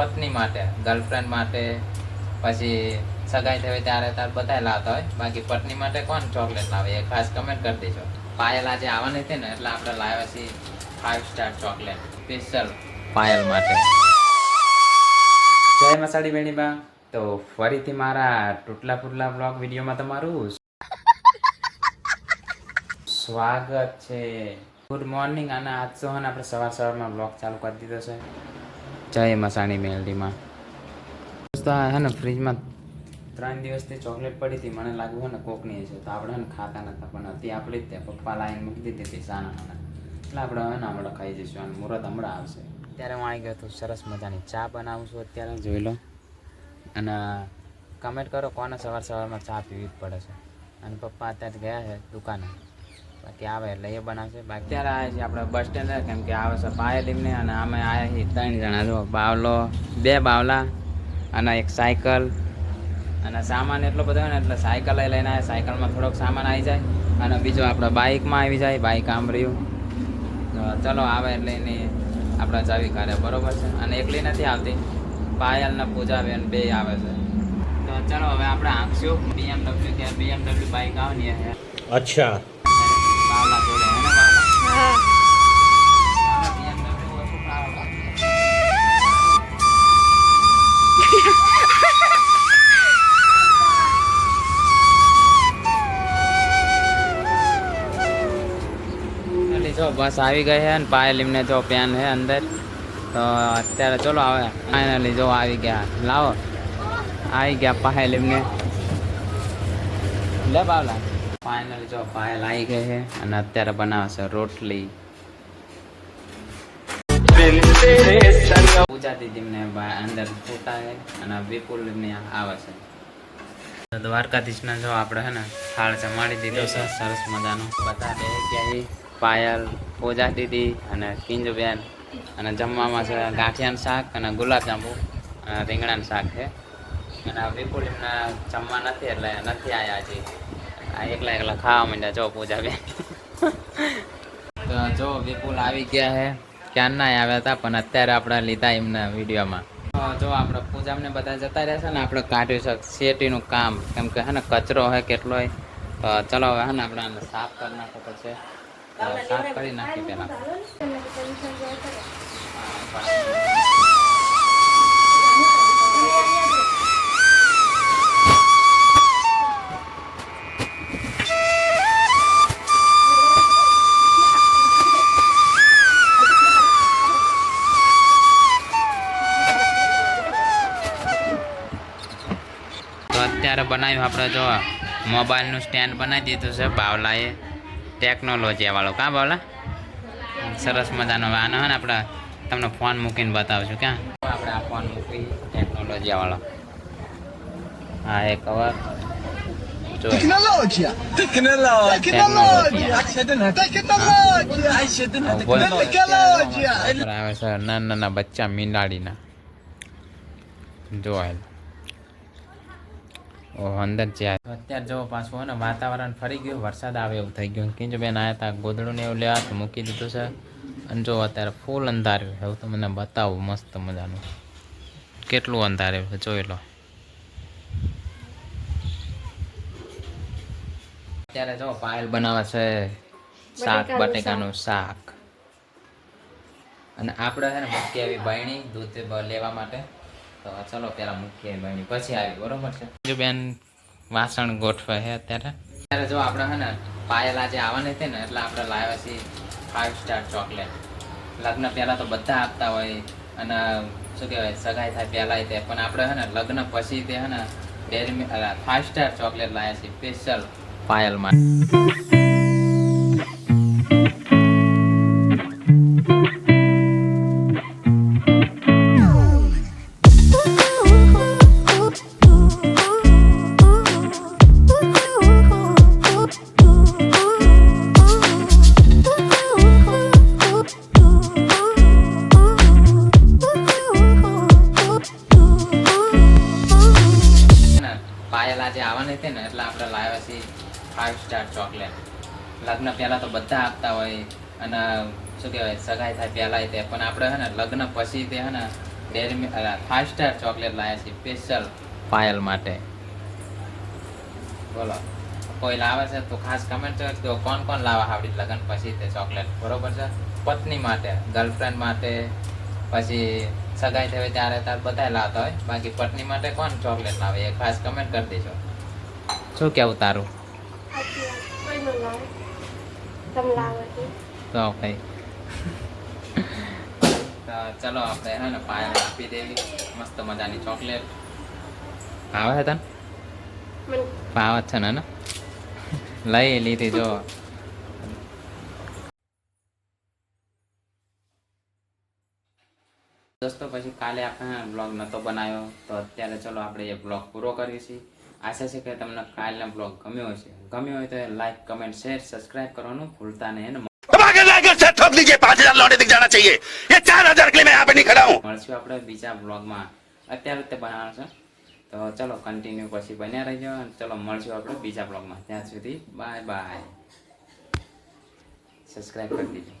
પત્ની માટે ગર્લફ્રેન્ડ માટે, પછી સગાઈ થઈ ત્યારે ત્યારે બધા લાવતા હોય. બાકી પત્ની માટે કોણ ચોકલેટ લાવે? એ ખાસ કમેન્ટ કરી દેજો. પાયલ આજે આવવાની હતી ને, એટલે આપણે લાવ્યા છીએ five star chocolate special Payal માટે. જય મસાડી બેણીબા તો ફરીથી મારા ટૂટલા ફૂટલા બ્લોગ વિડીયોમાં તમારું સ્વાગત છે. ગુડ મોર્નિંગ અને આજ તો આપણે સવાર સવારમાં બ્લોગ ચાલુ કરી દીધો છે. જય મસાણી મેલડીમાં. દોસ્તો હે ને ફ્રીજમાં ત્રણ દિવસથી ચોકલેટ પડી હતી મને લાગ્યું હે ને કોકની છે તો આપણે ને ખાતા નતા પણ હતી આપણી જ તે પપ્પા લાઈન મૂકી દીધી હતી સાના એટલે આપણે હવે ને હમણાં ખાઈ જઈશું. અને મુહૂર્ત હમણાં આવશે. ત્યારે હું આવી ગયો તો સરસ મજાની ચા બનાવું છું અત્યારે જોઈ લો. અને કમેન્ટ કરો કોને સવાર સવારમાં ચા પીવી જ પડે છે. અને પપ્પા અત્યારે ગયા છે દુકાને. બાકી આવે એટલે એ બનાવશે. બાકી અત્યારે આવ્યા છીએ આપણે બસ સ્ટેન્ડ કેમ કે આવે છે પાયલીમને અને અમે આવ્યા છીએ ત્રણ જણા. જો બાવલો બે બાવલા અને એક સાયકલ. અને સામાન એટલો બધો હોય ને એટલે સાયકલ લઈ લઈને આવે સાયકલમાં થોડોક સામાન આવી જાય. અને બીજો આપણે બાઇકમાં આવી જાય બાઇક આમ રહ્યું તો ચલો આવે એટલે એની આપણે જાવી કાઢે બરોબર છે? અને એકલી નથી આવતી. પાયલ ને પૂજા બેન બે આવે છે. તો ચલો હવે આપણે આંખશું બીએમડબલ્યુ કે બીએમડબલ્યુ બાઇક આવે ને બસ આવી ગઈ છે ને પાયલ જો પેન છે અંદર. તો અત્યારે ચલો આવે ફાઇનલી જો આવી ગયા. લાવો. આવી ગયા પાયલ એમને લે બાવલા. ફાઇનલી જો પાયલ આવી ગઈ છે અને અત્યારે બનાવે છે રોટલી. પૂજા દીદીને અંદર ફૂટાય અને વિપુલ ને આવે છે. દ્વારકાધીશને જો આપણે છે ને થાળ જમાડી દીધો છે, સરસ મજાનો. બધા બે ગયા પાયલ, પૂજા દીદી અને કિંજુબેન. અને જમવામાં છે ગાંઠિયાનું શાક અને ગુલાબજાંબુ અને રીંગણાનું શાક છે. અને વિપુલ એમના જમવા નથી, એટલે નથી આવ્યા હજી. એકલા એકલા ખાવા માંડ્યા. જો પૂજા બેન. તો જો વિપુલ આવી ગયા છે ક્યારના આવ્યા હતા, પણ અત્યારે આપણે લીધા એમના વિડીયોમાં. જો આપણે પૂજામને બધા જતા રહ્યા છે ને, આપણે કાઢ્યું છે શેટીનું કામ. કેમ કે હે ને, કચરો હોય કેટલોય. તો ચલો હવે હે ને, આપણે આને સાફ કરી નાખો પછી સાફ કરી નાખી પહેલાં. અત્યારે બનાવ્યું. આપણે જો મોબાઈલનું સ્ટેન્ડ બનાવી દીધું છે બાવલાએ. ટેકનોલોજીવાળો કાં બાવલા? સરસ મજાનો આનો હે ને આપણે તમને ફોન મૂકીને બતાવશું ક્યાં? આપણે આ ફોન મૂકી ટેકનોલોજીવાળો હા એ કવર જો. Tecnologia! Tecnologia! Tecnologia. Tecnologia! Tecnologia! બરાબર અંદર જ્યાં. અત્યારે જો પાછું હોય ને વાતાવરણ ફરી ગયું વરસાદ આવે એવું થઈ ગયું. કિંજુ બેન આવ્યા હતા ગોદડું ને એવું લેવા તો મૂકી દીધું છે. અને જો અત્યારે ફૂલ અંધાર્યું છે. એવું તો મને બતાવું મસ્ત મજાનું. કેટલું અંધાર્યું છે જોઈ લો. અત્યારે જો પાયલ બનાવે છે શાક બટેકાનું શાક. અને આપણે છે ને મૂકી આવી બહેણી દૂધ લેવા માટે. તો ચલો પેલા મૂકીએ બની પછી આવી, બરોબર છે? બેન વાસણ ગોઠવે છે અત્યારે. અત્યારે જો આપણે હે ને પાયલ આજે આવવાની હતી ને, એટલે આપણે લાવ્યા છીએ ફાઇવ સ્ટાર ચોકલેટ લગ્ન પહેલાં તો બધા આપતા હોય અને શું કહેવાય, સગાઈ થાય પહેલાંય તે. પણ આપણે છે ને લગ્ન પછી તે હે ને ડેરી ફાઇવ સ્ટાર ચોકલેટ લાવ્યા છીએ સ્પેશિયલ પાયલ ને આપણે ફાઇવ સ્ટાર ચોકલેટ લગ્ન પહેલાં તો બધા આપતા હોય અને શું કહેવાય, સગાઈ થાય પહેલાં તે, પણ આપણે હે ને લગ્ન પછી તે હે ને ડેરી ફાઇવ સ્ટાર ચોકલેટ લાવ્યા છે સ્પેશિયલ પાયલ માટે. બોલો, કોઈ લાવે છે તો ખાસ કમેન્ટ કરજો કોણ કોણ લાવે આવડી લગ્ન પછી તે ચોકલેટ બરોબર છે? પત્ની માટે ગર્લફ્રેન્ડ માટે, પછી સગાઈ થવે ત્યારે ત્યારે બધા લાવતા હોય. બાકી પત્ની માટે કોણ ચોકલેટ લાવે? એ ખાસ કમેન્ટ કરી દેજો. શું કેવું તારું? તો ભાઈ તો ચલો આપણે હે ને પાયલ આપી દેવી. મસ્ત મજાની ચોકલેટ. આવે છે તને? ભાવ છે ને ને? લઈ લીધી જો. દોસ્તો પછી કાલે આપણે બ્લોગ નહોતો બનાવ્યો. તો અત્યારે ચલો આપણે એ બ્લોગ પૂરો કરીએ છીએ. આશા છે કે તમને કાલનો બ્લોગ ગમ્યો હશે ગમ્યો હોય તો લાઈક કમેન્ટ શેર સબસ્ક્રાઇબ કરવાનું ભૂલતા નહીં અને अगर लाकर से ठोक दीजिए पाँच हजार लौटे दिख जाना चाहिए ये चार हजार के लिए मैं यहाँ पे नहीं खड़ा हूँ મળશું આપણે બીજા બ્લોગમાં અત્યારે જ તે બનાવવાનો છે તો ચલો કન્ટિન્યુ પછી બન્યા રહીજો અને ચલો મળશું આપણે બીજા બ્લોગમાં ત્યાં સુધી બાય બાય સબસ્ક્રાઈબ કરી દીજો